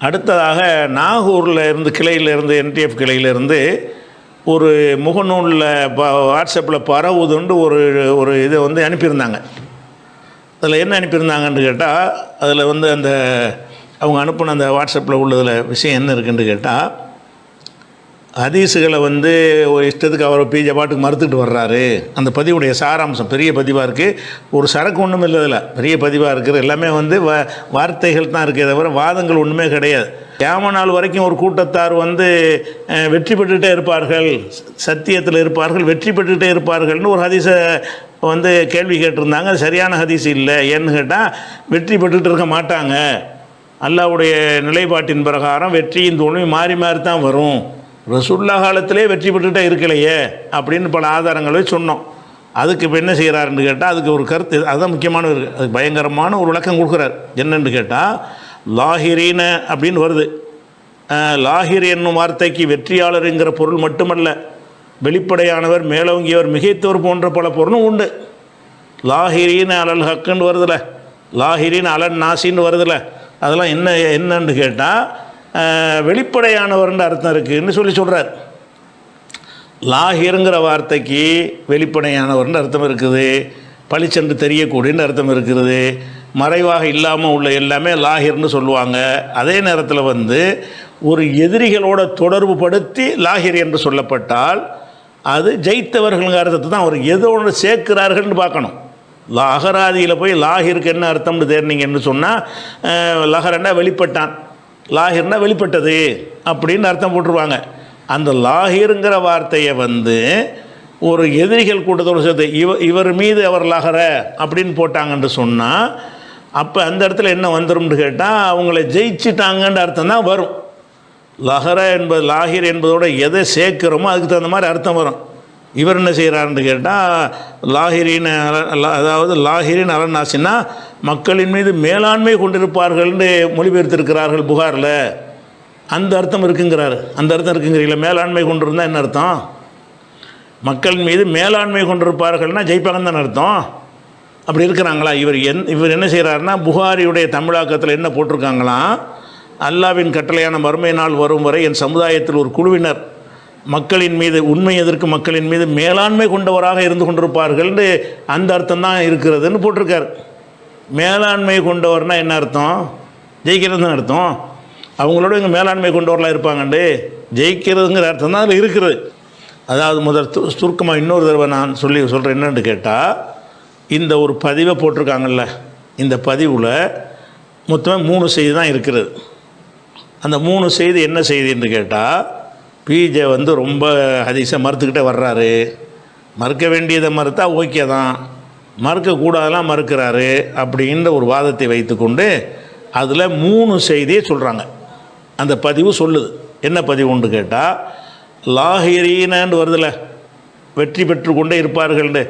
அடுத்ததாக நாகூரில் இருந்து கிளையிலேருந்து என்டிஎஃப் கிளையிலேருந்து ஒரு முகநூலில் ப வாட்ஸ்அப்பில் பரவுதுண்டு ஒரு ஒரு இதை வந்து அனுப்பியிருந்தாங்க. அதில் என்ன அனுப்பியிருந்தாங்கன்னு கேட்டால் அதில் வந்து அந்த அவங்க அனுப்பின அந்த வாட்ஸ்அப்பில் உள்ளதில் விஷயம் என்ன இருக்குன்னு கேட்டால் ஹதீஸுகளை வந்து ஒரு இஷ்டத்துக்கு அவர் பீஜ பாட்டுக்கு மறுத்துட்டு வர்றாரு. அந்த பதிவுடைய சாராம்சம் பெரிய பதிவாக இருக்குது ஒரு சரக்கு ஒன்றும் இல்லை இதில் பெரிய பதிவாக இருக்குது. எல்லாமே வந்து வ வார்த்தைகள் தான் இருக்கே தவிர வாதங்கள் ஒன்றுமே கிடையாது. ஏம நாள் வரைக்கும் ஒரு கூட்டத்தார் வந்து வெற்றி பெற்றுகிட்டே இருப்பார்கள். சத்தியத்தில் இருப்பார்கள் வெற்றி பெற்றுகிட்டே இருப்பார்கள்னு ஒரு ஹதீஸை வந்து கேள்வி கேட்டிருந்தாங்க. அது சரியான ஹதீஸ் இல்லை. ஏன்னு கேட்டால் வெற்றி பெற்றுட்டு இருக்க மாட்டாங்க. அல்லாவுடைய நிலைப்பாட்டின் பிரகாரம் வெற்றியின் தோல்வி மாறி மாறி தான் வரும். ரசுல்லா காலத்திலே வெற்றி பெற்றுட்டே இருக்கலையே அப்படின்னு பல ஆதாரங்களை சொன்னோம். அதுக்கு இப்போ என்ன செய்கிறாருன்னு கேட்டால் அதுக்கு ஒரு கருத்து அதுதான் முக்கியமான ஒரு அதுக்கு பயங்கரமான ஒரு விளக்கம் கொடுக்குறார். என்னென்னு கேட்டால் லாஹிரீன அப்படின்னு வருது. லாஹிர் என்னும் வார்த்தைக்கு வெற்றியாளருங்கிற பொருள் மட்டுமல்ல வெளிப்படையானவர் மேலோங்கியவர் மிகைத்தவர் போன்ற பல பொருளும் உண்டு. லாஹிரின் அலல் ஹக்குன்னு வருதுல. லாஹிரின் அலன் நாசின்னு வருதுல. அதெல்லாம் என்ன என்னன்னு கேட்டால் வெளிப்படையானவர்னு அர்த்தம் இருக்குதுன்னு சொல்லி சொல்கிறார் லாஹிருங்கிற வார்த்தைக்கு வெளிப்படையானவர்னு அர்த்தம் இருக்குது. பளிச்சென்று தெரியக்கூடியன்னு அர்த்தம் இருக்குது. மறைவாக இல்லாமல் உள்ள எல்லாமே லாஹிர்னு சொல்லுவாங்க. அதே நேரத்தில் வந்து ஒரு எதிரிகளோட தொடர்பு படுத்தி லாஹிர் என்று சொல்லப்பட்டால் அது ஜெயித்தவர்கள் அர்த்தத்தை தான் அவர் எதோடு சேர்க்கிறார்கள்னு பார்க்கணும். லஹராதியில் போய் லாஹிருக்கு என்ன அர்த்தம்னு தேர்னீங்கன்னு சொன்னால் லஹரன்னா வெளிப்பட்டான். லாகிர்னா வெளிப்பட்டது அப்படின்னு அர்த்தம் போட்டுருவாங்க. அந்த லாஹிருங்கிற வார்த்தையை வந்து ஒரு எதிரிகள் கூட்டத்தோடு சேர்த்து இவ இவர் மீது அவர் லஹர அப்படின்னு போட்டாங்கன்னு சொன்னால் அப்போ அந்த இடத்துல என்ன வந்துரும்னு கேட்டால் அவங்கள ஜெயிச்சிட்டாங்கன்ற அர்த்தம் தான் வரும். லஹர என்பது லாஹிர் என்பதோட எதை சேர்க்கிறோமோ அதுக்கு தகுந்த மாதிரி அர்த்தம் வரும். இவர் என்ன செய்கிறாருன்னு கேட்டால் லாஹிரின் அல- அதாவது லாஹிரின் அலநாசின்னா மக்களின் மீது மேலாண்மை கொண்டிருப்பார்கள்னு மொழிபெயர்த்திருக்கிறார்கள் புகாரில். அந்த அர்த்தம் இருக்குங்கிறாரு. அந்த அர்த்தம் இருக்குங்கிறீங்களா மேலாண்மை கொண்டிருந்தால் என்ன அர்த்தம்? மக்கள் மீது மேலாண்மை கொண்டிருப்பார்கள்னா ஜெயிப்பாங்கன்னு தானே அர்த்தம்? அப்படி இருக்கிறாங்களா? இவர் என் இவர் என்ன செய்கிறாருன்னா புகாரியுடைய தமிழாக்கத்தில் என்ன போட்டிருக்காங்களாம் அல்லாவின் கட்டளையான மறுமை நாள் வரும் வரை என் சமுதாயத்தில் ஒரு குழுவினர் மக்களின் மீது உண்மை எதிர்க்கு மக்களின் மீது மேலாண்மை கொண்டவராக இருந்து கொண்டிருப்பார்கள்னு அந்த அர்த்தம் தான் இருக்கிறதுன்னு போட்டிருக்காரு. மேலாண்மை கொண்டவர்னா என்ன அர்த்தம்? ஜெயிக்கிறதுன்னு அர்த்தம்? அவங்களோட இங்கே மேலாண்மை கொண்டவர்களாக இருப்பாங்கண்டு. ஜெயிக்கிறதுங்கிற அர்த்தம் தான் அதில் இருக்கிறது அதாவது முதல் து- சுருக்கமாக இன்னொரு தடவை நான் சொல்லி சொல்கிறேன் என்னென்னு கேட்டால் இந்த ஒரு பதிவை போட்டிருக்காங்கல்ல இந்த பதிவில் மொத்தமாக மூணு செய்தி தான் இருக்கிறது அந்த மூணு செய்தி என்ன செய்தின்னு கேட்டால் பிஜே வந்து ரொம்ப ஹதீஸை மறுத்துக்கிட்டே வர்றாரு. மறுக்க வேண்டியதை மறுத்தா ஓகே தான். மறுக்கக்கூடாதெல்லாம் மறுக்கிறாரு அப்படின்ற ஒரு வாதத்தை வைத்துக்கொண்டு அதில் மூணு செய்தியை சொல்கிறாங்க அந்த பதிவு சொல்லுது. என்ன பதிவு உண்டு கேட்டால் லாஹிரீனன்னு வருதுல. வெற்றி பெற்று கொண்டே இருப்பார்கள்னு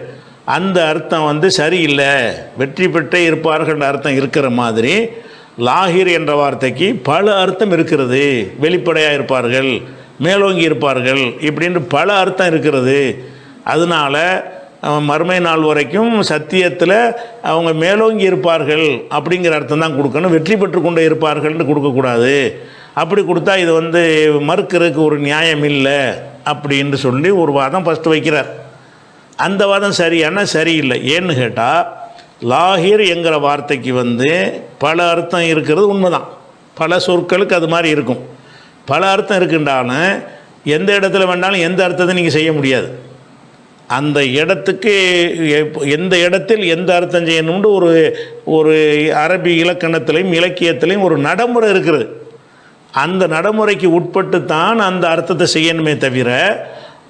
அந்த அர்த்தம் வந்து சரியில்லை. வெற்றி பெற்றே இருப்பார்கள்ன்ற அர்த்தம் இருக்கிற மாதிரி லாஹிர் என்ற வார்த்தைக்கு பல அர்த்தம் இருக்கிறது. வெளிப்படையாக இருப்பார்கள். மேலோங்கி இருப்பார்கள் இப்படின்னு பல அர்த்தம் இருக்கிறது. அதனால மறுமை நாள் வரைக்கும் சத்தியத்தில் அவங்க மேலோங்கி இருப்பார்கள் அப்படிங்கிற அர்த்தம் தான் கொடுக்கணும். வெற்றி பெற்று கொண்டு இருப்பார்கள்னு கொடுக்கக்கூடாது. அப்படி கொடுத்தா இது வந்து மறுக்கிறதுக்கு ஒரு நியாயம் இல்லை அப்படின்னு சொல்லி ஒரு வாதம் ஃபஸ்ட்டு வைக்கிறார். அந்த வாதம் சரியான சரியில்லை. ஏன்னு கேட்டால் லாகிர் என்கிற வார்த்தைக்கு வந்து பல அர்த்தம் இருக்கிறது உண்மைதான். பல சொற்களுக்கு அது மாதிரி இருக்கும். பல அர்த்தம் இருக்குண்டான எந்த இடத்துல வேண்டாலும் எந்த அர்த்தத்தை நீங்கள் செய்ய முடியாது. அந்த இடத்துக்கு எந்த இடத்தில் எந்த அர்த்தம் செய்யணும்னு ஒரு ஒரு அரபி இலக்கணத்திலையும் இலக்கியத்திலையும் ஒரு நடைமுறை இருக்கிறது அந்த நடைமுறைக்கு உட்பட்டு தான் அந்த அர்த்தத்தை செய்யணுமே தவிர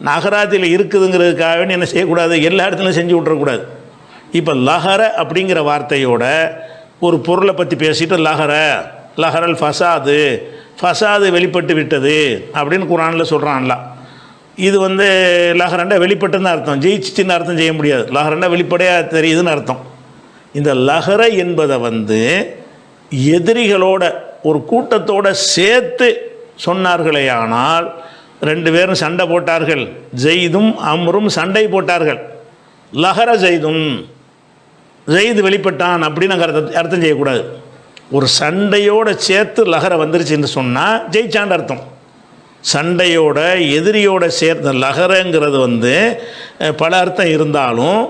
நகராத்தில் இருக்குதுங்கிறதுக்காக என்ன செய்யக்கூடாது? எல்லா இடத்துலையும் செஞ்சு விட்றக்கூடாது இப்போ லஹர அப்படிங்கிற வார்த்தையோட ஒரு பொருளை பற்றி பேசிட்டு லஹர லஹரல் ஃபசாது ஃபசாது வெளிப்பட்டு விட்டது அப்படின்னு குரானில் சொல்கிறான்ல இது வந்து லஹரண்டா வெளிப்பட்டுன்னு அர்த்தம். ஜெயிச்சிச்சின்னு அர்த்தம் செய்ய முடியாது. லஹரண்டா வெளிப்படையாக தெரியுதுன்னு அர்த்தம். இந்த லஹர என்பதை வந்து எதிரிகளோட ஒரு கூட்டத்தோட சேர்த்து சொன்னார்களே ஆனால் ரெண்டு பேரும் சண்டை போட்டார்கள். ஜெய்தும் அம்ரும் சண்டை போட்டார்கள். லஹர ஜெய்தும் ஜெயிது வெளிப்பட்டான் அப்படின்னு அங்கே அர்த்தம் செய்யக்கூடாது. ஒரு சண்டையோட சேர்த்து லகரை வந்துருச்சுன்னு சொன்னால் ஜெயிச்சாண்டு அர்த்தம். சண்டையோட எதிரியோட சேர்ந்த லகரங்கிறது வந்து பல அர்த்தம் இருந்தாலும்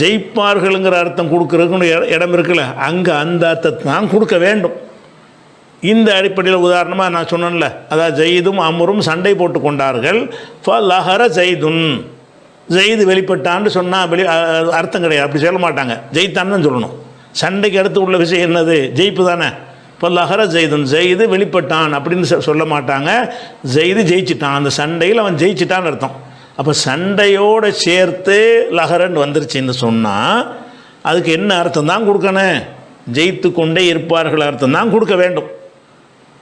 ஜெயிப்பார்களுங்கிற அர்த்தம் கொடுக்குறதுக்குன்னு இடம் இருக்குல்ல அங்கே அந்த அர்த்தத்தை தான் கொடுக்க வேண்டும். இந்த அடிப்படையில் உதாரணமாக நான் சொன்னேன்ல அதாவது ஜெயிதும் அமரும் சண்டை போட்டு கொண்டார்கள். ஃப லஹர ஜெய்துன். ஜெயிது வெளிப்பட்டான்னு சொன்னால் வெளி அர்த்தம் கிடையாது அப்படி சொல்ல மாட்டாங்க. ஜெயித்தான்னு தான் சொல்லணும். சண்டைக்கு அடுத்து உள்ள விஷயம் என்னது? ஜெயிப்பு தானே. இப்போ லஹர ஜெய்தன் ஜெயிது வெளிப்பட்டான் அப்படின்னு சொ- சொல்ல மாட்டாங்க. ஜெயிது ஜெயிச்சிட்டான். அந்த சண்டையில் அவன் ஜெயிச்சிட்டான்னு அர்த்தம். அப்போ சண்டையோடு சேர்த்து லஹரன் வந்துருச்சுன்னு சொன்னால் அதுக்கு என்ன அர்த்தம் தான் கொடுக்கணும்? ஜெயித்து கொண்டே இருப்பார்கள் அர்த்தம் தான் கொடுக்க வேண்டும்.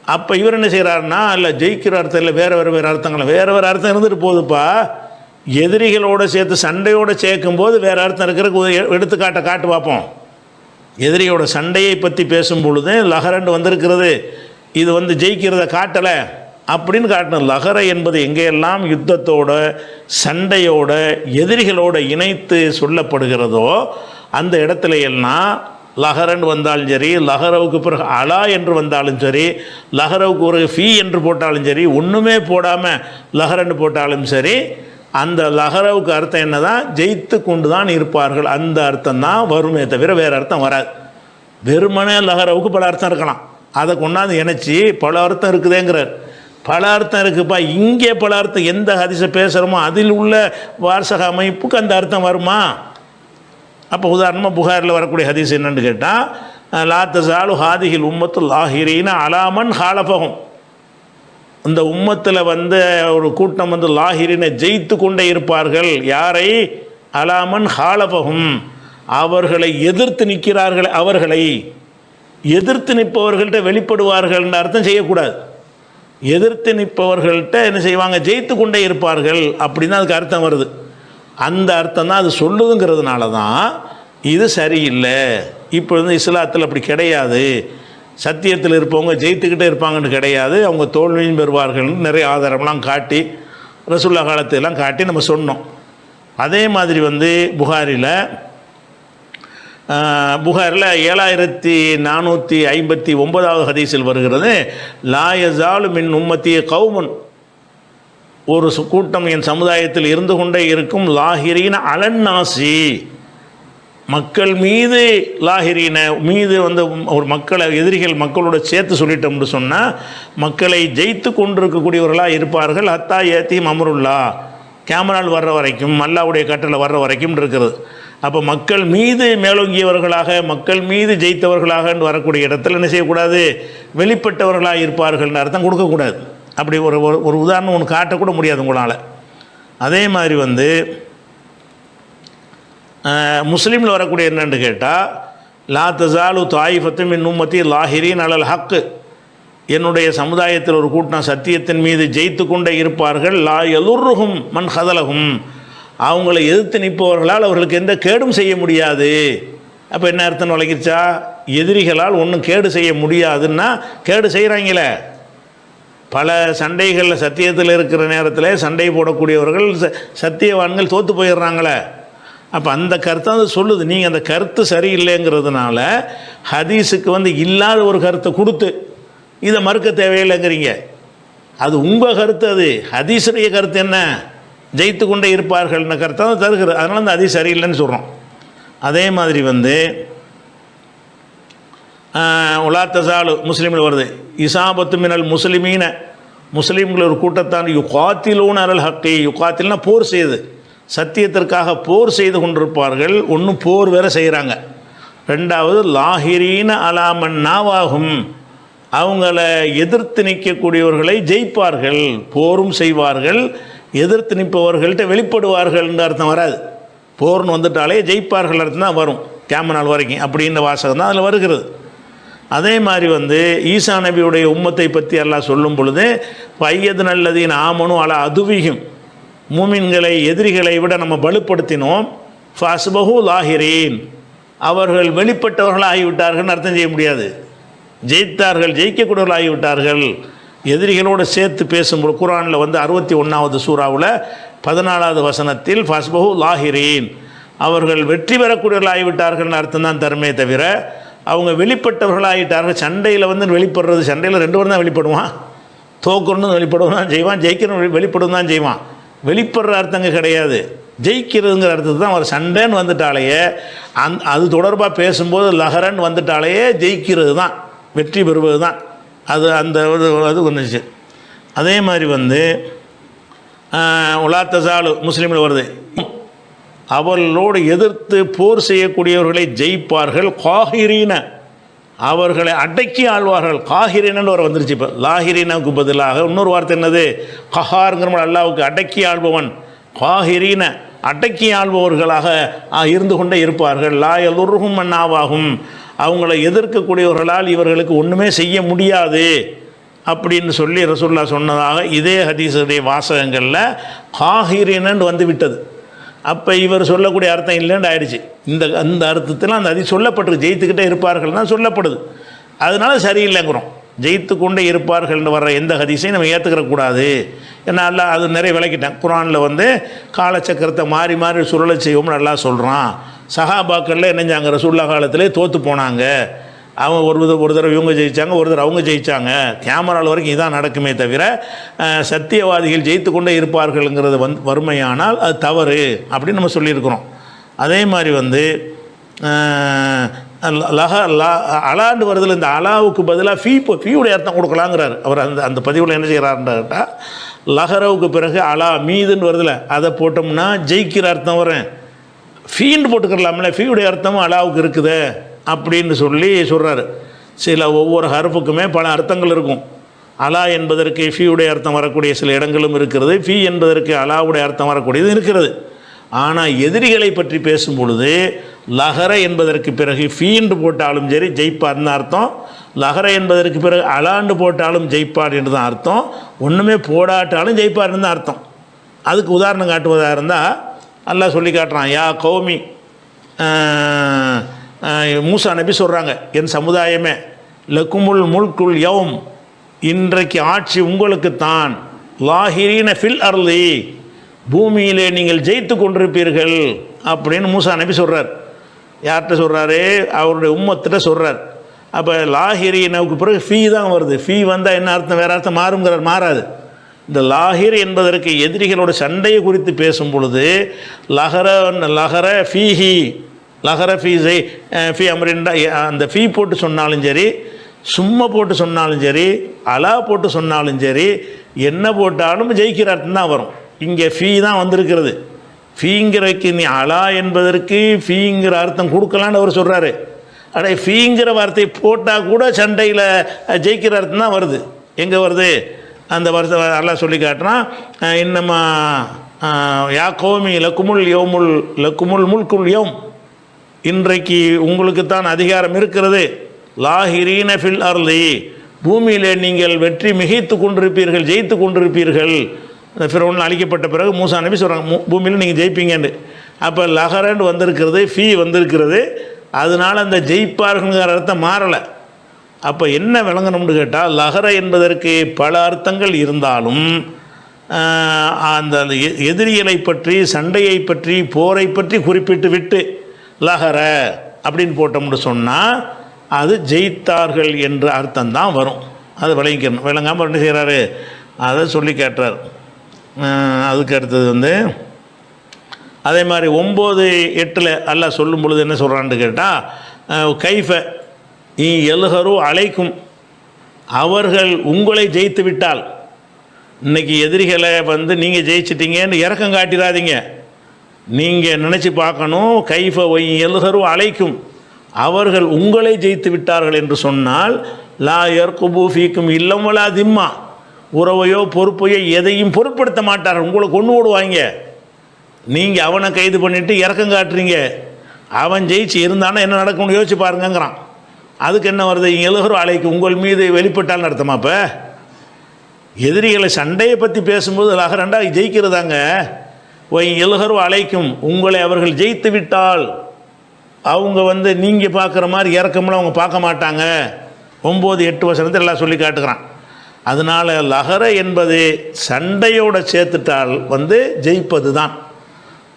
அப்போ இவர் என்ன செய்கிறாருன்னா இல்லை ஜெயிக்கிற அர்த்தம் இல்லை வேறு வேறு வேறு அர்த்தங்கள் வேறு வேறு அர்த்தம் இருந்துட்டு போகுதுப்பா. எதிரிகளோடு சேர்த்து சண்டையோடு சேர்க்கும்போது வேறு அர்த்தம் இருக்கிறதுக்கு எடுத்துக்காட்டை காட்டு பார்ப்போம் எதிரியோட சண்டையை பற்றி பேசும் பொழுது லஹரண்டு வந்திருக்கிறது இது வந்து ஜெயிக்கிறத காட்டலை அப்படின்னு காட்டணும் லஹர என்பது எங்கெல்லாம் யுத்தத்தோட சண்டையோட எதிரிகளோட இணைத்து சொல்லப்படுகிறதோ அந்த இடத்துல எல்லாம் லஹரன் வந்தாலும் சரி லஹரவுக்கு பிறகு அலா என்று வந்தாலும் சரி லஹரவுக்கு ஒரு ஃபீ என்று போட்டாலும் சரி ஒன்றுமே போடாமல் லஹரன் போட்டாலும் சரி அந்த லஹரவுக்கு அர்த்தம் என்னதான் ஜெயித்து கொண்டு தான் இருப்பார்கள். அந்த அர்த்தம் தான் வருமே தவிர வேறு அர்த்தம் வராது. வெறுமனே லஹரவுக்கு பல அர்த்தம் இருக்கலாம். அதை கொண்டாந்து இணைச்சி பல அர்த்தம் இருக்குதேங்கிறார். பல அர்த்தம் இருக்குப்பா. இங்கே பல அர்த்தம் எந்த ஹதிசை பேசுகிறோமோ அதில் உள்ள வார்சக அமைப்புக்கு அந்த அர்த்தம் வருமா? அப்போ உதாரணமாக புகாரில் வரக்கூடிய ஹதீஸ் என்னென்னு கேட்டால் லாத்தசாலு ஹாதிகில் உம்மத்து லாஹிரீன அலாமன் ஹாலபகம் இந்த உம்மத்தில் வந்து ஒரு கூட்டம் வந்து லாஹிரினை ஜெயித்து கொண்டே இருப்பார்கள். யாரை? அலாமன் ஹாலபகும் அவர்களை எதிர்த்து நிற்கிறார்கள் அவர்களை. எதிர்த்து நிற்பவர்கள்ட்ட வெளிப்படுவார்கள்ன்ற அர்த்தம் செய்யக்கூடாது. எதிர்த்து நிற்பவர்கள்ட்ட என்ன செய்வாங்க? ஜெயித்து கொண்டே இருப்பார்கள். அப்படின்னு அதுக்கு அர்த்தம் வருது. அந்த அர்த்தம் தான் அது சொல்லுதுங்கிறதுனால தான் இது சரியில்லை. இப்போ வந்து இஸ்லாத்தில் அப்படி கிடையாது. சத்தியத்தில் இருப்பவங்க ஜெயித்துக்கிட்டே இருப்பாங்கன்னு கிடையாது. அவங்க தோல்வியும் பெறுவார்கள். நிறைய ஆதாரம்லாம் காட்டி ரசுல்லா காலத்தையெல்லாம் காட்டி நம்ம சொன்னோம். அதே மாதிரி வந்து புகாரில் புகாரில் ஏழாயிரத்தி நானூற்றி ஐம்பத்தி ஒன்பதாவது ஹதீஸில் வருகிறது லாயசாலு மின் உம்மத்திய கவுமன் ஒரு கூட்டம் என் சமுதாயத்தில் இருந்து கொண்டே இருக்கும் லாஹிரீன அலன்னாசி மக்கள் மீது லாஹிரீன மீது வந்து ஒரு மக்களை எதிரிகள் மக்களோட சேர்த்து சொல்லிட்டோம்னு சொன்னால் மக்களை ஜெயித்து கொண்டிருக்கக்கூடியவர்களாக இருப்பார்கள். அத்தா ஏத்தி அமருல்லா. கேமரால் வர்ற வரைக்கும் அல்லாவுடைய கட்டளை வர்ற வரைக்கும் இருக்கிறது. அப்போ மக்கள் மீது மேலோங்கியவர்களாக மக்கள் மீது ஜெயித்தவர்களாக வரக்கூடிய இடத்துல என்ன செய்யக்கூடாது? வெளிப்பட்டவர்களாக இருப்பார்கள்னு அர்த்தம் கொடுக்கக்கூடாது. அப்படி ஒரு ஒரு- ஒரு உதாரணம் ஒன்று காட்டக்கூட முடியாது உங்களால். அதே மாதிரி வந்து முஸ்லீமில் வரக்கூடிய என்னென்னு கேட்டால் லா தசாலு தாயிஃபத்து மின் உம்மத்தி லாஹிரின் அலல் ஹக்கு. என்னுடைய சமுதாயத்தில் ஒரு கூட்டம் சத்தியத்தின் மீது ஜெயித்து கொண்டே இருப்பார்கள். லா எலுர்ருகும் மண் ஹதலகும் அவங்கள எதிர்த்து நிற்பவர்களால் அவர்களுக்கு எந்த கேடும் செய்ய முடியாது. அப்போ என்ன அர்த்தம் விளக்கிருச்சா எதிரிகளால் ஒன்றும் கேடு செய்ய முடியாதுன்னா கேடு செய்கிறாங்களே பல சண்டைகளில் சத்தியத்தில் இருக்கிற நேரத்தில் சண்டை போடக்கூடியவர்கள் ச- சத்தியவான்கள் தோற்று போயிடுறாங்களே. அப்போ அந்த கருத்தை வந்து சொல்லுது. நீங்கள் அந்த கருத்து சரியில்லைங்கிறதுனால ஹதீஸுக்கு வந்து இல்லாத ஒரு கருத்தை கொடுத்து இதை மறுக்க தேவையில்லைங்கிறீங்க. அது உங்கள் கருத்து அது. ஹதீஸுடைய கருத்து என்ன? ஜெயித்து கொண்டே இருப்பார்கள்னு கருத்தை தான் தருகிறது. அதனால் அந்த ஹதீஸ் சரியில்லைன்னு சொல்கிறோம் அதே மாதிரி வந்து உலாத்தசாலு முஸ்லீமில் வருது. இசாபத்து மினல் முஸ்லிமீன. முஸ்லீம்கள் ஒரு கூட்டத்தான். யுகாத்திலூன் அரல் ஹக்கி. யுகாத்தில்னா போர் செய்யுது. சத்தியத்திற்காக போர் செய்து கொண்டிருப்பார்கள் ஒன்றும் போர் வேற செய்கிறாங்க ரெண்டாவது லாகிரீன அலாமன் நாவாகும். அவங்கள எதிர்த்து நிற்கக்கூடியவர்களை ஜெயிப்பார்கள் போரும் செய்வார்கள் எதிர்த்து நிற்பவர்கள்ட்ட வெளிப்படுவார்கள்ன்ற அர்த்தம் வராது. போர்னு வந்துட்டாலே ஜெயிப்பார்கள் அர்த்தம் தான் வரும் கேம நாள் வரைக்கும் அப்படின்ற வாசகம் தான் அதில் வருகிறது. அதே மாதிரி வந்து ஈசா நபியுடைய உம்மத்தை பற்றி எல்லாம் சொல்லும் பொழுது பையது நல்லதின் ஆமனும் அல அதுவிகும் மூமின்களை எதிரிகளை விட நம்ம வலுப்படுத்தினோம். ஃபஸ்பஹு லாகிரேன் அவர்கள் வெளிப்பட்டவர்கள் ஆகிவிட்டார்கள்னு அர்த்தம் செய்ய முடியாது. ஜெயித்தார்கள் ஜெயிக்கக்கூடியவர்கள் ஆகிவிட்டார்கள் எதிரிகளோடு சேர்த்து பேசும்போது குரானில் வந்து அறுபத்தி ஒன்றாவது சூறாவில் பதினாலாவது வசனத்தில் ஃபஸ்பஹு லாகிரீன் அவர்கள் வெற்றி பெறக்கூடியவர்கள் ஆகிவிட்டார்கள்னு அர்த்தம் தான் தருமே தவிர அவங்க வெளிப்பட்டவர்களாகிட்டார்கள் சண்டையில் வந்து வெளிப்படுறது சண்டையில் ரெண்டு பேரும் தான் வெளிப்படுவான். தோக்கணும் வெளிப்படவும் தான் செய்வான் ஜெயிக்கணும் வெளிப்படும் தான் செய்வான். வெளிப்படுற அர்த்தங்க கிடையாது. ஜெயிக்கிறதுங்கிற அர்த்தத்துக்கு தான் அவர் சண்டைன்னு வந்துட்டாலேயே அந் அது தொடர்பாக பேசும்போது லஹரன் வந்துட்டாலேயே ஜெயிக்கிறது தான் வெற்றி பெறுவது தான். அது அந்த இது அது ஒன்றுச்சு அதே மாதிரி வந்து உலாத்தசாலு முஸ்லீமில் வருது. அவர்களோடு எதிர்த்து போர் செய்யக்கூடியவர்களை ஜெயிப்பார்கள் காஹிரீன. அவர்களை அடக்கி ஆழ்வார்கள் காஹிரீனன்னு ஒரு வந்துருச்சு இப்போ. லாஹிரீனுக்கு பதிலாக இன்னொரு வார்த்தை என்னது? கஹாருங்கிற அல்லாவுக்கு அடக்கி ஆள்பவன். காஹிரீன அடக்கி ஆள்பவர்களாக இருந்து கொண்டே இருப்பார்கள். லாயலுருகும் மன்னாவாகும் அவங்களை எதிர்க்கக்கூடியவர்களால் இவர்களுக்கு ஒன்றுமே செய்ய முடியாது. அப்படின்னு சொல்லி ரசுல்லா சொன்னதாக இதே ஹதீஸுடைய வாசகங்களில் காஹிரினன் வந்து விட்டது. அப்போ இவர் சொல்லக்கூடிய அர்த்தம் இல்லைன்னு ஆயிடுச்சு. இந்த அந்த அர்த்தத்தில் அந்த அதி சொல்லப்பட்டிருக்கு ஜெயித்துக்கிட்டே இருப்பார்கள் தான் சொல்லப்படுது. அதனால சரியில்லைங்கிறோம். ஜெயித்து கொண்டே இருப்பார்கள்னு வர்ற எந்த ஹதீஸையும் நம்ம ஏற்றுக்கிற கூடாது. ஏன்னா அல்லா அது நிறைய விளக்கிட்டேன். குரானில் வந்து காலச்சக்கரத்தை மாறி மாறி சுழலை செய்வோம்னு நல்லா சொல்கிறான் சஹாபாக்களில் என்னஞ்சாங்க ரசூல்லா காலத்திலே தோற்று போனாங்க. அவங்க ஒரு ஒரு தடவை இவங்க ஜெயித்தாங்க ஒரு தடவை அவங்க ஜெயித்தாங்க கேமராவில் வரைக்கும் இதான் நடக்குமே தவிர சத்தியவாதிகள் ஜெயித்து கொண்டே இருப்பார்கள்ங்கிறது வந் வறுமையானால் அது தவறு அப்படின்னு நம்ம சொல்லியிருக்கிறோம். அதே மாதிரி வந்து லஹ லா அலாண்டு வருதில் இந்த அலாவுக்கு பதிலாக ஃபீ இப்போ ஃபீயுடைய அர்த்தம் கொடுக்கலாங்கிறார். அவர் அந்த அந்த பதிவில் என்ன செய்கிறாருன்றா கேட்டால் லஹரவுக்கு பிறகு அலா மீதுன்னு வருதில்ல அதை போட்டோம்னா ஜெயிக்கிற அர்த்தம் வரும். ஃபீன்னு போட்டுக்கிறலாம்ல ஃபீயுடைய அர்த்தமும் அலாவுக்கு இருக்குது. அப்படின்னு சொல்லி சொல்கிறாரு சில ஒவ்வொரு ஹருப்புக்குமே பல அர்த்தங்கள் இருக்கும். அலா என்பதற்கு ஃபீயுடைய அர்த்தம் வரக்கூடிய சில இடங்களும் இருக்கிறது. ஃபீ என்பதற்கு அலாவுடைய அர்த்தம் வரக்கூடியது இருக்கிறது. ஆனால் எதிரிகளை பற்றி பேசும் பொழுது லஹர என்பதற்கு பிறகு ஃபீன்று போட்டாலும் சரி ஜெயிப்பார்னு அர்த்தம். லஹர என்பதற்கு பிறகு அலாண்டு போட்டாலும் ஜெயிப்பார் என்று தான் அர்த்தம். ஒன்றுமே போடாட்டாலும் ஜெயிப்பார்னு தான் அர்த்தம். அதுக்கு உதாரணம் காட்டுவதாக இருந்தால் நல்லா சொல்லி காட்டுறான் யா கௌமி மூசா நபி சொல்கிறாங்க என் சமுதாயமே லக்குமுல் முல்குல் யவும் இன்றைக்கு ஆட்சி உங்களுக்குத்தான். லாஹிரீன ஃபில் அர்லி பூமியிலே நீங்கள் ஜெயித்து கொண்டிருப்பீர்கள். அப்படின்னு மூசா நபி சொல்கிறார் யார்கிட்ட சொல்கிறாரு அவருடைய உம்மத்திட்ட சொல்கிறார் அப்போ லாஹிரீனவுக்கு பிறகு ஃபீ தான் வருது. ஃபீ வந்தால் என்ன அர்த்தம்? வேறு அர்த்தம் மாறுங்கிறார் மாறாது. இந்த லாஹிர் என்பதற்கு எதிரிகளோட சண்டையை குறித்து பேசும் பொழுது லஹர லஹர ஃபீஹி லஹர ஃபீஸை ஃபீ அமரின்டா அந்த ஃபீ போட்டு சொன்னாலும் சரி சும்மா போட்டு சொன்னாலும் சரி அலா போட்டு சொன்னாலும் சரி என்ன போட்டாலும் ஜெயிக்கிற அர்த்தம் தான் வரும். இங்கே ஃபீ தான் வந்திருக்கிறது. ஃபீங்கிறக்கு நீ அலா என்பதற்கு ஃபீங்கிற அர்த்தம் கொடுக்கலான்னு அவர் சொல்கிறாரு அடே ஃபீங்கிற வார்த்தை போட்டால் கூட சண்டையில் ஜெயிக்கிற அர்த்தம் தான் வருது. எங்கே வருது? அந்த வருஷம் அல்லா சொல்லி காட்டினா இன்னமா யா கோமி லக்குமுல் யோமுல் லக்குமுல் முல்குல் யோம். இன்றைக்கு உங்களுக்கு தான் அதிகாரம் இருக்கிறது. லாஹிரீன ஃபில் அர்லி பூமியிலே நீங்கள் வெற்றி மிகைத்து கொண்டிருப்பீர்கள் ஜெயித்து கொண்டிருப்பீர்கள். இந்த ஃபிரௌன் அழிக்கப்பட்ட பிறகு மூசா நபி சொல்கிறாங்க பூமியில் நீங்கள் ஜெயிப்பீங்கன்னு. அப்போ லஹரன் வந்திருக்கிறது ஃபீ வந்திருக்கிறது. அதனால் அந்த ஜெயிப்பார்கள்ங்கிற அர்த்தம் மாறலை. அப்போ என்ன விளங்கணும்னு கேட்டால் லஹர என்பதற்கு பல அர்த்தங்கள் இருந்தாலும் அந்த எ- எதிரிகளை பற்றி சண்டையை பற்றி போரை பற்றி குறிப்பிட்டு விட்டு லஹர அப்படின்னு போட்டோம்னு சொன்னால் அது ஜெயித்தார்கள் என்ற அர்த்தம் தான் வரும். அது விளங்கிக்கணும். விளங்காமல் என்ன செய்கிறாரு அதை சொல்லி கேட்டார் அதுக்கு அடுத்தது வந்து அதே மாதிரி ஒம்பது எட்டில் அல்ல சொல்லும் பொழுது என்ன சொல்கிறான்னு கேட்டால் கைஃப நீ எல்ஹரு அழைக்கும் அவர்கள் உங்களை ஜெயித்து விட்டால். இன்னைக்கு எதிரிகளை வந்து நீங்கள் ஜெயிச்சிட்டீங்கன்னு இறக்கம் காட்டிடாதீங்க நீங்கள் நினச்சி பார்க்கணும் கைஃப ஒய் எழுகரும் அழைக்கும். அவர்கள் உங்களை ஜெயித்து விட்டார்கள் என்று சொன்னால் லா எர்குபு ஃபீக்கும் இல்லம் வலா திம்மா. உறவையோ பொறுப்பையோ எதையும் பொருட்படுத்த மாட்டார்கள். உங்களை கொண்டு ஓடுவாங்க. நீங்கள் அவனை கைது பண்ணிவிட்டு இறக்கம் காட்டுறீங்க. அவன் ஜெயிச்சு இருந்தானா என்ன நடக்கும்னு யோசிச்சு பாருங்கங்கிறான். அதுக்கு என்ன வருது? எழுகிற அலைக்கு உங்கள் மீது வெளிப்பட்டால் நடத்தமா இப்போ எதிரிகளை சண்டையை பற்றி பேசும்போது ரெண்டாவது ஜெயிக்கிறதாங்க. ஒய் எழுகரு அழைக்கும் உங்களை அவர்கள் ஜெயித்து விட்டால் அவங்க வந்து நீங்கள் பார்க்குற மாதிரி இறக்கம்லாம் அவங்க பார்க்க மாட்டாங்க. ஒம்பது எட்டு வசனத்தை எல்லாம் சொல்லி காட்டுக்கிறான் அதனால் லஹர என்பது சண்டையோடு சேர்த்துட்டால் வந்து ஜெயிப்பது தான்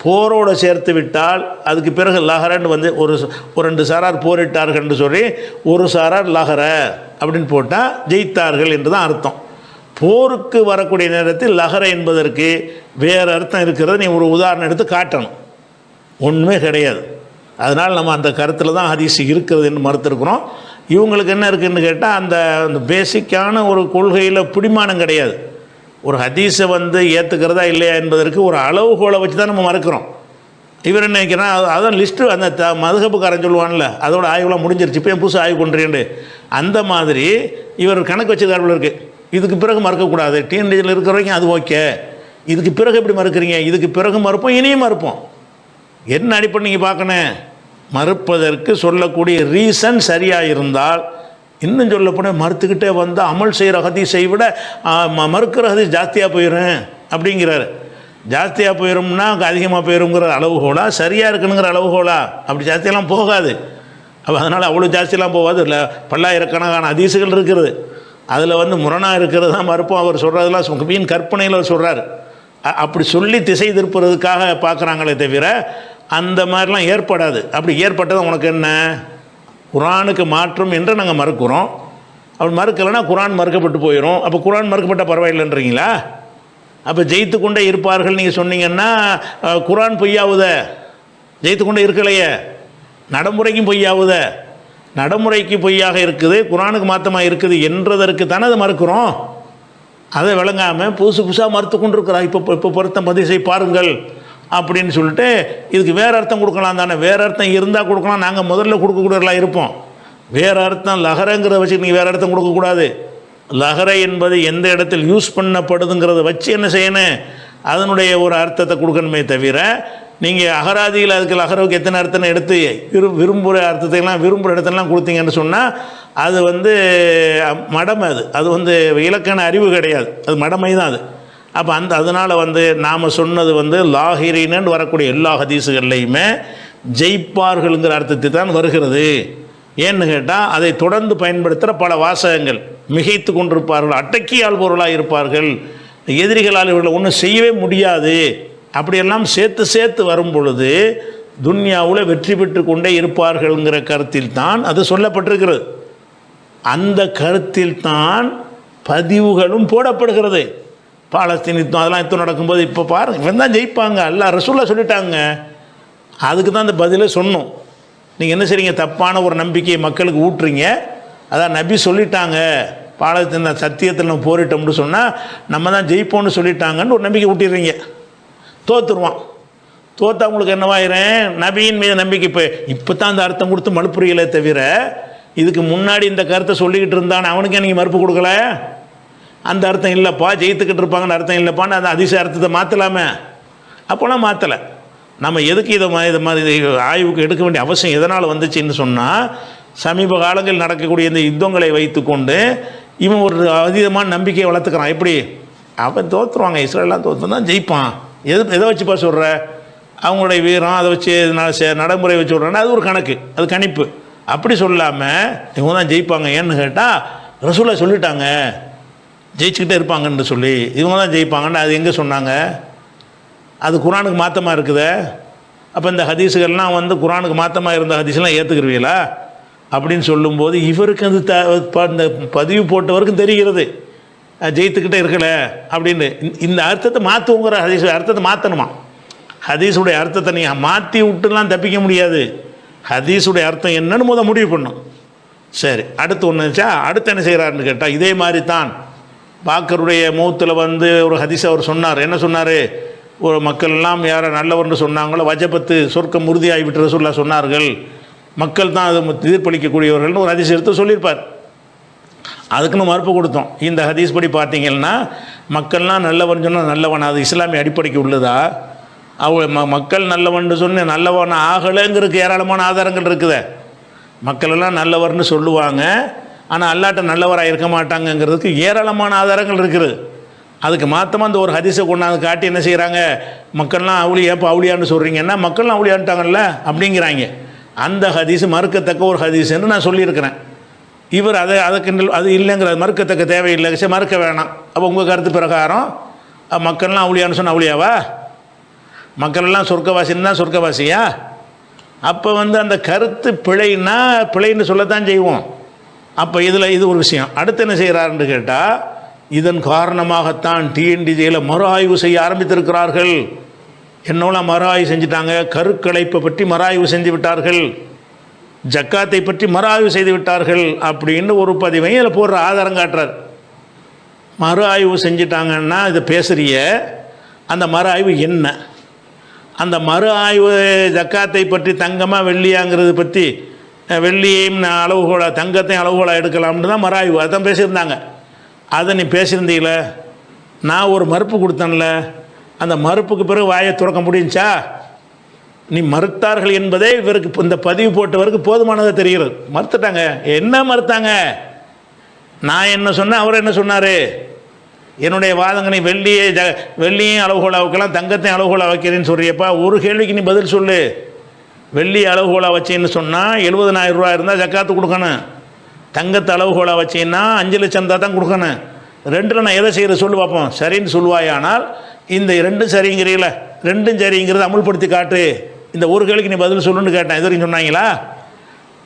போரோடு சேர்த்து விட்டால் அதுக்கு பிறகு லஹரன்னு வந்து ஒரு ஒரு ரெண்டு சாரார் போரிட்டார்கள்னு சொல்லி ஒரு சாரார் லஹர அப்படின்னு போட்டால் ஜெயித்தார்கள் என்று தான் அர்த்தம். போருக்கு வரக்கூடிய நேரத்தில் லகர என்பதற்கு வேறு அர்த்தம் இருக்கிறது நீ ஒரு உதாரணம் எடுத்து காட்டணும். ஒன்றுமே கிடையாது. அதனால் நம்ம அந்த கருத்தில் தான் ஹதீஸ் இருக்கிறது என்று மறுத்துருக்குறோம். இவங்களுக்கு என்ன இருக்குதுன்னு கேட்டால் அந்த அந்த பேசிக்கான ஒரு கொள்கையில் பிடிமானம் கிடையாது. ஒரு ஹதீஸை வந்து ஏற்றுக்கிறதா இல்லையா என்பதற்கு ஒரு அளவுகோலை வச்சு தான் நம்ம மறுக்கிறோம். இவர் என்ன நினைக்கிறான் அது- அதான் லிஸ்ட்டு அந்த த மதுகப்புக்காரன் சொல்லுவான்ல அதோட ஆய்வுலாம் முடிஞ்சிருச்சு இப்போ புதுசு ஆய்வு பண்ணுறேன்னு அந்த மாதிரி இவர் கணக்கு வச்சுக்கார்கள் இருக்குது இதுக்கு பிறகு மறுக்கக்கூடாது. டீனேஜில் இருக்கிற வரைக்கும் அது ஓகே இதுக்கு பிறகு எப்படி மறுக்கிறீங்க? இதுக்கு பிறகு மறுப்போம் இனியும் மறுப்போம். என்ன அடிப்படை நீங்கள் பார்க்கணும்? மறுப்பதற்கு சொல்லக்கூடிய ரீசன் சரியாக இருந்தால் இன்னும் சொல்லப்போனால் மறுத்துக்கிட்டே வந்து அமல் செய்கிற ஹதீஸை விட ம- மறுக்கிற ஹதீஸ் ஜாஸ்தியாக போயிடும் அப்படிங்கிறாரு. ஜாஸ்தியாக போயிடும்னா அதிகமாக போயிருங்கிற அளவுகோலா? சரியாக இருக்கணுங்கிற அளவுகோலா? அப்படி ஜாஸ்தியெல்லாம் போகாது. அப்போ அதனால் அவ்வளோ ஜாஸ்தியெல்லாம் போகாது. இல்லை பல்லாயிரக்கணக்கான அதிசுகள் இருக்கிறது. அதில் வந்து முரணாக இருக்கிறது தான் மறுப்போம் அவர் சொல்கிறதெல்லாம் மீன் கற்பனையில் அவர் சொல்கிறார் அப்படி சொல்லி திசை திருப்புறதுக்காக பார்க்குறாங்களே தவிர அந்த மாதிரிலாம் ஏற்படாது. அப்படி ஏற்பட்டது உனக்கு என்ன? குரானுக்கு மாற்றம் என்று நாங்கள் மறுக்கிறோம். அப்படி மறுக்கலைன்னா குரான் மறுக்கப்பட்டு போயிடும் அப்போ குரான் மறுக்கப்பட்டால் பரவாயில்லைன்றீங்களா? அப்போ ஜெயித்து கொண்டே இருப்பார்கள் நீங்கள் சொன்னீங்கன்னா குரான் பொய்யாவுத. ஜெயித்து கொண்டே இருக்கலையே. நடைமுறைக்கும் பொய்யாவுத. நடைமுறைக்கு பொய்யாக இருக்குது குரானுக்கு மாற்றமாக இருக்குது என்றதற்கு தானே அதை மறுக்கிறோம்? அதை விளங்காமல் புதுசு புதுசாக மறுத்து கொண்டு இப்போ இப்போ பொருத்தம் பதிசை பாருங்கள் அப்படின்னு சொல்லிட்டு இதுக்கு வேறு அர்த்தம் கொடுக்கலாம் தானே. வேறு அர்த்தம் இருந்தால் கொடுக்கலாம். நாங்கள் முதல்ல கொடுக்கக்கூடியவர்களாக இருப்போம். வேறு அர்த்தம் லஹரங்கிறத வச்சு நீங்கள் வேறு அர்த்தம் கொடுக்கக்கூடாது. லஹரை என்பது எந்த இடத்தில் யூஸ் பண்ணப்படுதுங்கிறத வச்சு என்ன செய்யணும்? அதனுடைய ஒரு அர்த்தத்தை கொடுக்கணுமே தவிர நீங்கள் அகராதியில் அதுக்கு அகரவுக்கு எத்தனை அர்த்தம் எடுத்து விரு விரும்புகிற அர்த்தத்தை எல்லாம் விரும்புகிற இடத்தெல்லாம் கொடுத்தீங்கன்னு சொன்னால் அது வந்து மடமை அது. அது வந்து இலக்கண அறிவு கிடையாது. அது மடமை தான் அது. அப்போ அந்த அதனால் வந்து நாம் சொன்னது வந்து லாஹிரின்னு வரக்கூடிய எல்லா ஹதீஸுகள்லையுமே ஜெயிப்பார்கள்ங்கிற அர்த்தத்தை தான் வருகிறது. ஏன்னு கேட்டால் அதை தொடர்ந்து பயன்படுத்துகிற பல வாசகங்கள் மிகைத்து கொண்டிருப்பார்கள் அட்டக்கியால் பொருளாக இருப்பார்கள் எதிரிகளால் இவர்களை ஒன்றும் செய்யவே முடியாது. அப்படியெல்லாம் சேர்த்து சேர்த்து வரும் பொழுது துன்யாவில் வெற்றி பெற்று கொண்டே இருப்பார்கள்ங்கிற கருத்தில் தான் அது சொல்லப்பட்டிருக்கிறது. அந்த கருத்தில் தான் பதிவுகளும் போடப்படுகிறது. பாலஸ்தீன் யுத்தம் அதெல்லாம் யுத்தம் நடக்கும்போது இப்போ பாரு இவன் தான் ஜெயிப்பாங்க. அல்ல ரசூலாக சொல்லிட்டாங்க. அதுக்கு தான் அந்த பதிலை சொன்னோம். நீங்கள் என்ன செய்றீங்க? தப்பான ஒரு நம்பிக்கையை மக்களுக்கு ஊட்டுறீங்க. அதான் நபி சொல்லிட்டாங்க. பாலத்தின் சத்தியத்தில் நம்ம போரிட்டோம்னு சொன்னால் நம்ம தான் ஜெயிப்போம்னு சொல்லிட்டாங்கன்னு ஒரு நம்பிக்கை ஊட்டிடுறீங்க. தோத்துருவான். தோத்தா உங்களுக்கு என்னவாயிரும் நபியின் மீது நம்பிக்கை இப்போ இப்போ தான் அந்த அர்த்தம் கொடுத்து மறுப்புரியலே தவிர இதுக்கு முன்னாடி இந்த கருத்தை சொல்லிக்கிட்டு இருந்தான் அவனுக்கே நீங்கள் மறுப்பு கொடுக்கல? அந்த அர்த்தம் இல்லைப்பா ஜெயித்துக்கிட்டு இருப்பாங்கன்னு அர்த்தம் இல்லைப்பான்னு அந்த அதிசய அர்த்தத்தை மாற்றலாமே அப்போலாம் மாற்றலை நம்ம எதுக்கு இதை மாதிரி இதை மாதிரி ஆய்வுக்கு எடுக்க வேண்டிய அவசியம் எதனால் வந்துச்சுன்னு சொன்னால் சமீப காலங்களில் நடக்கக்கூடிய இந்த யுத்தங்களை வைத்துக்கொண்டு இவன் ஒரு அதீதமான நம்பிக்கையை வளர்த்துக்கிறான். எப்படி? அவன் தோற்றுருவாங்க இஸ்ரேலாம் தோற்று தான் ஜெயிப்பான். எது எதை வச்சுப்பா சொல்கிற அவங்களுடைய வீரம் அதை வச்சு ந- செ- நடைமுறை வச்சு விட்றேன்னா அது ஒரு கணக்கு அது கணிப்பு. அப்படி சொல்லாமல் இவங்க தான் ஜெயிப்பாங்க. ஏன்னு கேட்டால் ரசூலா சொல்லிட்டாங்க. ஜெயிச்சுக்கிட்டே இருப்பாங்கன்னு சொல்லி இவங்க தான் ஜெயிப்பாங்கன்னு அது எங்கே சொன்னாங்க? அது குரானுக்கு மாற்றமாக இருக்குதே? அப்போ இந்த ஹதீஸுகள்லாம் வந்து குரானுக்கு மாற்றமாக இருந்த ஹதீஸ்லாம் ஏற்றுக்குருவீங்களா அப்படின்னு சொல்லும்போது இவருக்கு அது த இந்த பதிவு போட்டவருக்கும் தெரிகிறது. ஜெயித்துக்கிட்டே இருக்கல அப்படின்னு. இந்த- அர்த்தத்தை மாற்றுவோங்கிற ஹதீஸ் அர்த்தத்தை மாற்றணுமா ஹதீஸுடைய அர்த்தத்தை நீங்கள் மாற்றி விட்டுலாம் தப்பிக்க முடியாது. ஹதீஸுடைய அர்த்தம் என்னன்னு முத முடிவு பண்ணும். சரி அடுத்து ஒன்று இருந்துச்சா அடுத்து என்ன செய்கிறாருன்னு கேட்டால் இதே மாதிரி தான் பாக்கருடைய மூத்தில் வந்து ஒரு ஹதீஸ் அவர் சொன்னார். என்ன சொன்னார்? ஒரு மக்கள் எல்லாம் யாரை நல்லவர்னு சொன்னாங்களோ வஜபத்து சொர்க்கம் உறுதியாகி விட்டுறது ரசூல்லா சொன்னார்கள். மக்கள் தான் அது எதிர்ப்பளிக்கக்கூடியவர்கள்னு ஒரு ஹதீஸ் எடுத்து சொல்லியிருப்பார். அதுக்குன்னு மறுப்பு கொடுத்தோம். இந்த ஹதீஸ் படி பார்த்தீங்கன்னா மக்கள்லாம் நல்லவன் சொன்னால் நல்லவன்? அது இஸ்லாமிய அடிப்படைக்கு உள்ளதா? அவ ம மக்கள் நல்லவன் சொன்ன நல்லவன் ஆகலைங்கிறதுக்கு ஏராளமான ஆதாரங்கள் இருக்குதே. மக்களெல்லாம் நல்லவர்னு சொல்லுவாங்க. ஆனால் அல்லாட்ட நல்லவராக இருக்க மாட்டாங்கங்கிறதுக்கு ஏராளமான ஆதாரங்கள் இருக்குது. அதுக்கு மாத்தமாக அந்த ஒரு ஹதீஸை கொண்டாந்து காட்டி என்ன செய்கிறாங்க மக்கள்லாம் அவுளியா இப்போ அவுளியான்னு சொல்கிறீங்கன்னா மக்கள்லாம் அவுளியான்ட்டாங்கல்ல? அப்படிங்கிறாங்க. அந்த ஹதீஸ் மறுக்கத்தக்க ஒரு ஹதீஸ்ன்னு நான் சொல்லியிருக்கிறேன். இவர் அதை அதுக்கு அது இல்லைங்கிறது மறுக்கத்தக்க தேவையில்லை. சரி மறுக்க வேணாம். அப்போ உங்கள் கருத்து பிரகாரம். மக்கள்லாம் அவளியான்னு சொன்ன அவளியாவா? மக்கள் எல்லாம் சொர்க்கவாசின்னு தான் சொர்க்கவாசியா? அப்போ வந்து அந்த கருத்து பிழைன்னா பிழைன்னு சொல்லத்தான் செய்வோம். அப்போ இதில் இது ஒரு விஷயம். அடுத்து என்ன செய்கிறாருன்னு கேட்டால் இதன் காரணமாகத்தான் டிஎன்டிஜியில் மறு ஆய்வு செய்ய ஆரம்பித்திருக்கிறார்கள். என்னோலாம் மறு ஆய்வு செஞ்சிட்டாங்க. கருக்கலைப்பை பற்றி மறு ஆய்வு செஞ்சு விட்டார்கள். ஜக்காத்தை பற்றி மறு ஆய்வு செய்து விட்டார்கள் அப்படின்னு ஒரு பதிவையும் இதில் போடுற ஆதாரம் காட்டுறார். மறு ஆய்வு செஞ்சிட்டாங்கன்னா இதை பேசுறிய அந்த மறு ஆய்வு என்ன? அந்த மறு ஆய்வு ஜக்காத்தை பற்றி தங்கமாக வெள்ளியாங்கிறது பற்றி வெள்ளியையும் நான் அளவுகோலா தங்கத்தையும் அளவுகோலாக எடுக்கலாம்னு தான் மறு ஆய்வு அதான் பேசியிருந்தாங்க. அதை நீ பேசியிருந்தீங்கள? நான் ஒரு மறுப்பு கொடுத்தேன்ல. அந்த மறுப்புக்கு பிறகு வாயை துறக்க முடிஞ்சா நீ மறுத்தார்கள் என்பதே இவருக்கு இந்த பதிவு போட்டவருக்கு போதுமானதாக தெரிகிறது. மறுத்துட்டாங்க. என்ன மறுத்தாங்க? நான் என்ன சொன்னேன் அவர் என்ன சொன்னார்? என்னுடைய வாதங்களை வெள்ளியை ஜ வெள்ளியும் அளவுகோலாக வைக்கலாம் தங்கத்தையும் அளவுகோலாக வைக்கிறேன்னு சொல்றியப்பா. ஒரு கேள்விக்கு நீ பதில் சொல்லு. வெள்ளி அளவுகோலா வச்சேன்னு சொன்னால் எழுபதனாயிரம் ரூபா இருந்தால் ஜக்காத்து கொடுக்கணும். தங்கத்தை அளவுகோலா வச்சேன்னா அஞ்சு லட்சம் தான் தான் கொடுக்கணும். ரெண்டில் நான் எதை செய்கிற சொல்லு பார்ப்போம் சரின்னு சொல்லுவாயானால் இந்த ரெண்டும் சரிங்கிறீங்கள ரெண்டும் சரிங்கிறத அமுல்படுத்தி காட்டு. இந்த ஒரு கேள்விக்கு நீ பதில் சொல்லுன்னு கேட்டேன். இது வரைக்கும் சொன்னாங்களா?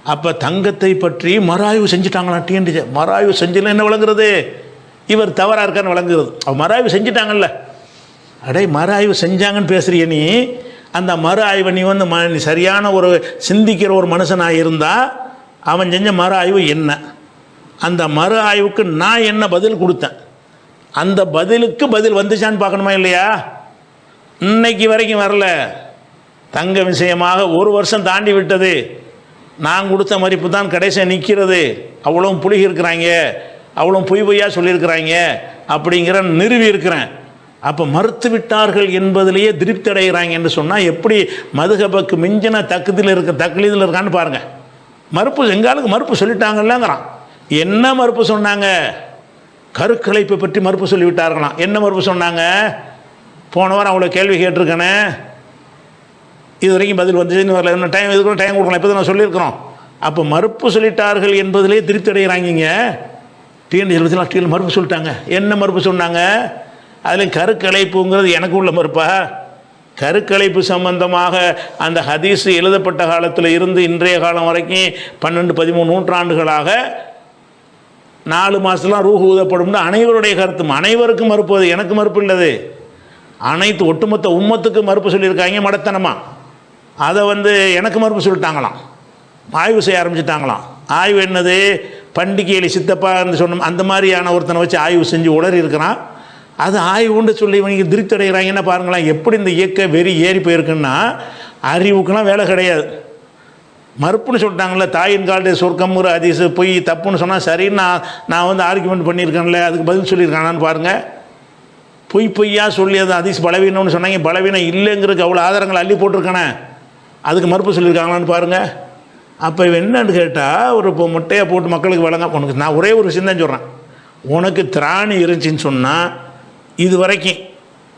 அப்போ தங்கத்தை பற்றி மறாய்வு செஞ்சுட்டாங்களாம் டிஎன்டிஜே மறாய்வு செஞ்சல என்ன விளங்குறது? இவர் தவறாக இருக்கான்னு விளங்குறது. அவள் மறாய்வு செஞ்சிட்டாங்கல்ல. அடே மறாய்வு செஞ்சாங்கன்னு பேசுகிறிய நீ. அந்த மறு ஆய்வை நீ வந்து ம நீ சரியான ஒரு சிந்திக்கிற ஒரு மனுஷனாக இருந்தால் அவன் செஞ்ச மறு ஆய்வு என்ன? அந்த மறு ஆய்வுக்கு நான் என்ன பதில் கொடுத்தேன்? அந்த பதிலுக்கு பதில் வந்துச்சான்னு பார்க்கணுமா இல்லையா? இன்னைக்கு வரைக்கும் வரல. தங்க விஷயமாக ஒரு வருஷம் தாண்டி விட்டது. நான் கொடுத்த மதிப்பு தான் கடைசியாக நிற்கிறது அவ்வளோ புளிகி இருக்கிறாங்க. அவ்வளோ பொய் பொய்யா சொல்லியிருக்கிறாங்க. அப்படிங்கிற நிறுவி இருக்கிறேன். அப்போ மறுத்து விட்டார்கள் என்பதிலேயே திருப்தி அடைகிறாங்க என்று சொன்னால் எப்படி மதுகபக்கு மிஞ்சின தக்குதில் இருக்க தக்குலீதில் இருக்கான்னு பாருங்கள் மறுப்பு எங்காலுக்கு மறுப்பு சொல்லிட்டாங்கல்லங்கிறான். என்ன மறுப்பு சொன்னாங்க? கருக்கலைப்பை பற்றி மறுப்பு சொல்லிவிட்டார்களாம். என்ன மறுப்பு சொன்னாங்க? போன வாரம் அவ்வளோ கேள்வி கேட்டிருக்கேனே. இது வரைக்கும் பதில் வந்துச்சுன்னு வரல. இன்னும் டைம் இதுக்குள்ள டைம் கொடுக்கலாம். இப்போ நான் சொல்லியிருக்கிறோம். அப்போ மறுப்பு சொல்லிட்டார்கள் என்பதிலே திருப்தி அடைகிறாங்க டிஎன் இருபத்தி நாலு டிஎல் மறுப்பு சொல்லிட்டாங்க. என்ன மறுப்பு சொன்னாங்க? அதில் கருக்கலைப்புங்கிறது எனக்கு உள்ள மறுப்பா? கருக்கலைப்பு சம்பந்தமாக அந்த ஹதீஸ் எழுதப்பட்ட காலத்தில் இருந்து இன்றைய காலம் வரைக்கும் பன்னெண்டு பதிமூணு நூற்றாண்டுகளாக நாலு மாதத்துலாம் ரூஹு ஊதப்படும்னு அனைவருடைய கருத்தும் அனைவருக்கும் மறுப்பு அது. எனக்கு மறுப்பு இல்லது. அனைத்து ஒட்டுமொத்த உம்மத்துக்கு மறுப்பு சொல்லியிருக்காங்க மடத்தனமாக அதை வந்து எனக்கு மறுப்பு சொல்லிட்டாங்களாம். ஆய்வு செய்ய ஆரம்பிச்சிட்டாங்களாம். ஆய்வு என்னது? பண்டிகையில் சித்தப்பா சொன்ன அந்த மாதிரியான ஒருத்தனை வச்சு ஆய்வு செஞ்சு உளறி இருக்கிறான். அது ஆய்வுன்னு சொல்லி இவங்க திருப்தி அடைகிறாங்கன்னா பாருங்களேன். எப்படி இந்த இயக்க வெறி ஏறி போயிருக்குன்னா அறிவுக்கெல்லாம் வேலை கிடையாது. மறுப்புன்னு சொல்லிட்டாங்கல்ல தாயின் கால்டைய சொர்க்கம்ங்கிற அதிசு பொய் தப்புன்னு சொன்னால் சரின்னு நான் நான் வந்து ஆர்குமெண்ட் பண்ணியிருக்கேன்ல அதுக்கு பதில் சொல்லியிருக்கானான்னு பாருங்கள் பொய் பொய்யா சொல்லி அது அதிசு பலவீனம்னு சொன்னாங்க. பலவீனம் இல்லைங்கிறதுக்கு அவ்வளோ ஆதாரங்கள் அள்ளி போட்டிருக்கானே. அதுக்கு மறுப்பு சொல்லியிருக்காங்களான்னு பாருங்கள் அப்போ இவன் என்னன்னு கேட்டால் ஒரு இப்போ முட்டையை போட்டு மக்களுக்கு வழங்க உனக்கு நான் ஒரே ஒரு விஷயம் தான் சொல்கிறேன் உனக்கு திராணி இருந்துச்சின்னு சொன்னால் இது வரைக்கும்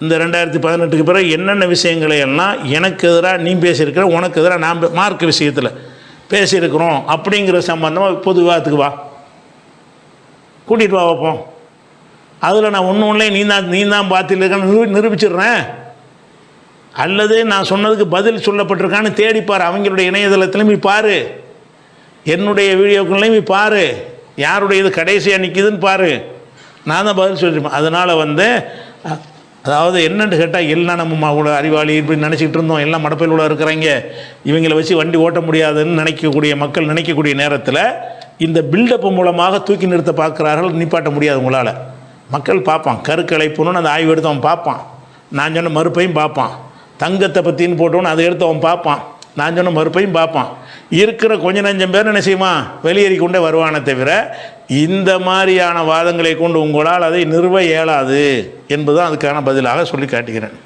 இந்த ரெண்டாயிரத்தி பதினெட்டுக்கு பிறகு என்னென்ன விஷயங்களை எல்லாம் எனக்கு எதிராக நீ பேசியிருக்கிற உனக்கு எதிராக நான் மார்க் விஷயத்தில் பேசியிருக்கிறோம் அப்படிங்கிற சம்பந்தமாக பொது விவாதத்துக்கு வா. கூட்டிகிட்டு வா வைப்போம் அதில் நான் ஒன்று ஒன்றே நீ தான் நீ தான் பார்த்துருக்கேன்னு நிரூபிச்சிடுறேன். அல்லது நான் சொன்னதுக்கு பதில் சொல்லப்பட்டிருக்கான்னு தேடிப்பார் அவங்களுடைய இணையதளத்திலும். போய் பாரு. என்னுடைய வீடியோக்கள்லையும் போய் பாரு. யாருடைய இது கடைசியாக நிற்கிதுன்னு பாரு. நான் தான் பதில் சொல்லியிருப்பேன் அதனால் வந்து அதாவது என்னென்னு கேட்டால் எல்லாம் நம்ம அவ்வளோ அறிவாளி இப்படி நினச்சிக்கிட்டு இருந்தோம். எல்லாம் மடப்பையில் உள்ள இருக்கிறாங்க. இவங்களை வச்சு வண்டி ஓட்ட முடியாதுன்னு நினைக்கக்கூடிய மக்கள் நினைக்கக்கூடிய நேரத்தில் இந்த பில்டப் மூலமாக தூக்கி நிறுத்த பார்க்குறார்கள். நிப்பாட்ட முடியாது உங்களால். மக்கள் பார்ப்பான். கருக்கலைப்புன்னு அந்த ஆய்வு எடுத்து அவன் பார்ப்பான். நான் சொன்ன மறுப்பையும் பார்ப்பான். தங்கத்தை பற்றின்னு போட்டோன்னு அதை எடுத்து அவன் பார்ப்பான். நான் சொன்ன மறுப்பையும் பார்ப்பான். இருக்கிற கொஞ்ச நஞ்சம் பேர் என்ன செய்வான்? வெளியேறி கொண்டே வருவானே தவிர இந்த மாதிரியான வாதங்களை கொண்டு உங்களால் அதை நிறுவ இயலாது என்பதுதான் அதுக்கான பதிலாக சொல்லி காட்டுகிறேன்.